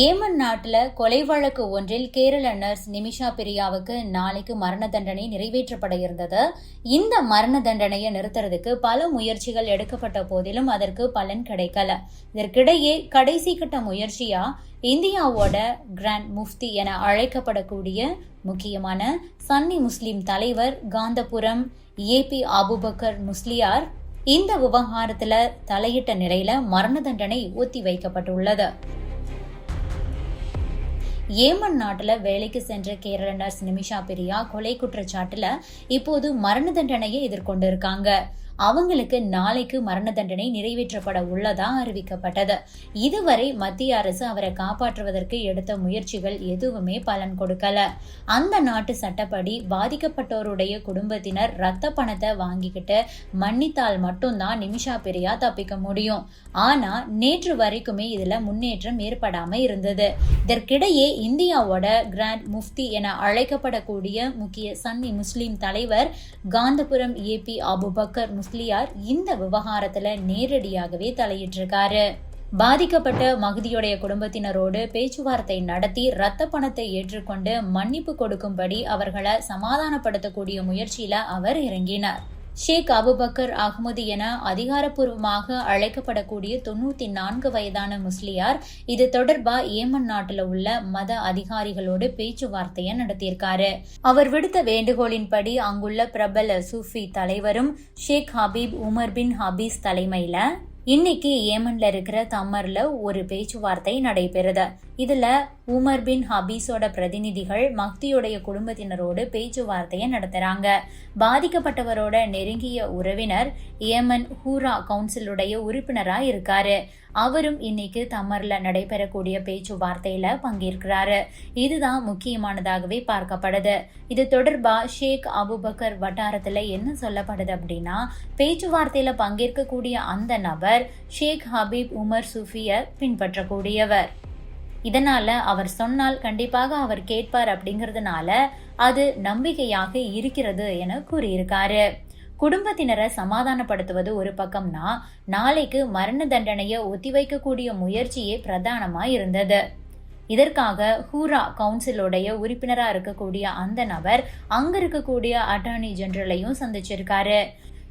Yemen நாட்டில் கொலை வழக்கு ஒன்றில் கேரள நர்ஸ் நிமிஷா பிரியாவுக்கு நாளைக்கு மரண தண்டனை நிறைவேற்றப்பட இருந்தது. இந்த மரண தண்டனையை நிறுத்துறதுக்கு பல முயற்சிகள் எடுக்கப்பட்ட போதிலும் அதற்கு பலன் கிடைக்கல. இதற்கிடையே கடைசி கட்ட முயற்சியா இந்தியாவோட கிராண்ட் முஃப்தி என அழைக்கப்படக்கூடிய முக்கியமான சன்னி முஸ்லிம் தலைவர் காந்தபுரம் ஏபி அபுபக்கர் முஸ்லியார் இந்த விவகாரத்தில் தலையிட்ட நிலையில மரண தண்டனை ஒத்தி வைக்கப்பட்டுள்ளது. ஏமன் நாட்டில் வேலைக்கு சென்ற கேரள நர்ஸ் நிமிஷா பிரியா கொலை குற்றச்சாட்டில் இப்போது மரண தண்டனையை எதிர்கொண்டு இருக்காங்க அவங்களுக்கு நாளைக்கு மரண தண்டனை நிறைவேற்றப்பட உள்ளதா அறிவிக்கப்பட்டது. இதுவரை மத்திய அரசு அவரை காப்பாற்றுவதற்கு எடுத்த முயற்சிகள் எதுவுமே பலன் கொடுக்கல. அந்த நாட்டு சட்டப்படி பாதிக்கப்பட்டோருடைய குடும்பத்தினர் ரத்த பணத்தை வாங்கிக்கிட்டு மன்னித்தால் மட்டும்தான் நிமிஷா பிரியா தப்பிக்க முடியும். ஆனா நேற்று வரைக்குமே இதுல முன்னேற்றம் ஏற்படாம இருந்தது. இதற்கிடையே இந்தியாவோட கிராண்ட் முஃப்தி என அழைக்கப்படக்கூடிய முக்கிய சன்னி முஸ்லீம் தலைவர் காந்தபுரம் ஏபி அபுபக்கர் முஸ்லியார் இந்த விவகாரத்துல நேரடியாகவே தலையிட்டிருக்காரு. பாதிக்கப்பட்ட மகுதியுடைய குடும்பத்தினரோடு பேச்சுவார்த்தை நடத்தி ரத்த பணத்தை ஏற்றுக்கொண்டு மன்னிப்பு கொடுக்கும்படி அவர்களை சமாதானப்படுத்தக்கூடிய முயற்சியில அவர் இறங்கினார். ஷேக் அபுபக்கர் அகமது என அதிகாரப்பூர்வமாக அழைக்கப்படக்கூடிய தொண்ணூத்தி நான்கு வயதான முஸ்லியார் இது தொடர்பா ஏமன் நாட்டில் உள்ள மத அதிகாரிகளோடு பேச்சுவார்த்தையை நடத்தியிருக்காரு. அவர் விடுத்த வேண்டுகோளின்படி அங்குள்ள பிரபல சூஃபி தலைவரும் ஷேக் ஹபீப் உமர் பின் ஹபீஸ் தலைமையில இன்னைக்கு ஏமன்ல இருக்கிற தம்மர்ல ஒரு பேச்சுவார்த்தை நடைபெறுது. இதுல உமர் பின் ஹபீஸோட பிரதிநிதிகள் மக்தியுடைய குடும்பத்தினரோடு பேச்சுவார்த்தையை நடத்துறாங்க. பாதிக்கப்பட்டவரோட நெருங்கிய உறவினர் ஏமன் ஹூரா கவுன்சிலுடைய உறுப்பினரா இருக்காரு. அவரும் இன்னைக்கு தமர்ல நடைபெறக்கூடிய பேச்சுவார்த்தையில பங்கேற்கிறாரு. இதுதான் முக்கியமானதாகவே பார்க்கப்படுது. இது தொடர்பா ஷேக் அபுபக்கர் வட்டாரத்துல என்ன சொல்லப்படுது அப்படின்னா பேச்சுவார்த்தையில பங்கேற்கக்கூடிய அந்த நபர் ஷேக் ஹபீப் உமர் சுஃபிய பின்பற்றக்கூடியவர். இதனால அவர் சொன்னால் கண்டிப்பாக அவர் கேட்பார் அப்படிங்கிறதுனால அது நம்பிக்கையாக இருக்கிறது என கூறியிருக்காரு. குடும்பத்தினரை சமாதானப்படுத்துவது ஒரு பக்கம்னா நாளைக்கு மரண தண்டனையை ஒத்திவைக்கக்கூடிய முயற்சியே பிரதானமா இருந்தது. இதற்காக ஹூரா கவுன்சிலுடைய உறுப்பினராக இருக்கக்கூடிய அந்த நபர் அங்க இருக்கக்கூடிய அட்டார்னி ஜெனரலையும் சந்திச்சிருக்காரு.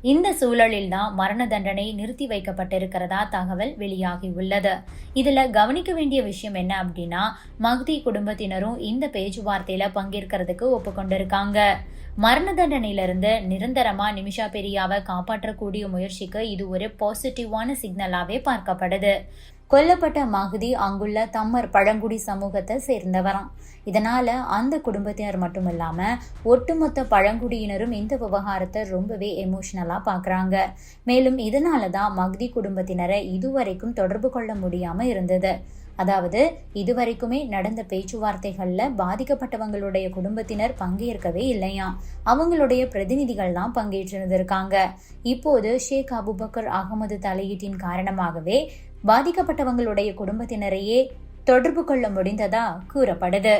இந்த சூழலில் தான் மரண தண்டனை நிறுத்தி வைக்கப்பட்டிருக்கிறதா தகவல் வெளியாகியுள்ளது. இதுல கவனிக்க வேண்டிய விஷயம் என்ன அப்படின்னா மக்தி குடும்பத்தினரும் இந்த பேச்சுவார்த்தையில பங்கேற்கிறதுக்கு ஒப்புக்கொண்டிருக்காங்க. மரண தண்டனையிலிருந்து நிரந்தரமா நிமிஷா பெரியாவை காப்பாற்றக்கூடிய முயற்சிக்கு இது ஒரு பாசிட்டிவான சிக்னலாவே பார்க்கப்படுது. கொல்லப்பட்ட மகுதி அங்குள்ள தம்மர் பழங்குடி சமூகத்தை சேர்ந்தவராம். இதனால அந்த குடும்பத்தினர் மட்டும் இல்லாம ஒட்டுமொத்த பழங்குடியினரும் இந்த விவகாரத்தை ரொம்பவே எமோஷனலா பாக்குறாங்க. மேலும் இதனால தான் மக்தி குடும்பத்தினரை இதுவரைக்கும் தொடர்பு கொள்ள முடியாம இருந்தது. அதாவது இதுவரைக்குமே நடந்த பேச்சுவார்த்தைகள்ல பாதிக்கப்பட்டவங்களுடைய குடும்பத்தினர் பங்கேற்கவே இல்லையா அவங்களுடைய பிரதிநிதிகள் தான் பங்கேற்றிருந்திருக்காங்க. இப்போது ஷேக் அபுபக்கர் அகமது தலையீட்டின் காரணமாகவே பாதிக்கப்பட்டவங்களுடைய குடும்பத்தினரையே தொடர்பு கொள்ள முடிந்ததா கூறப்படுது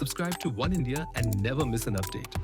Subscribe to One India and never miss an update.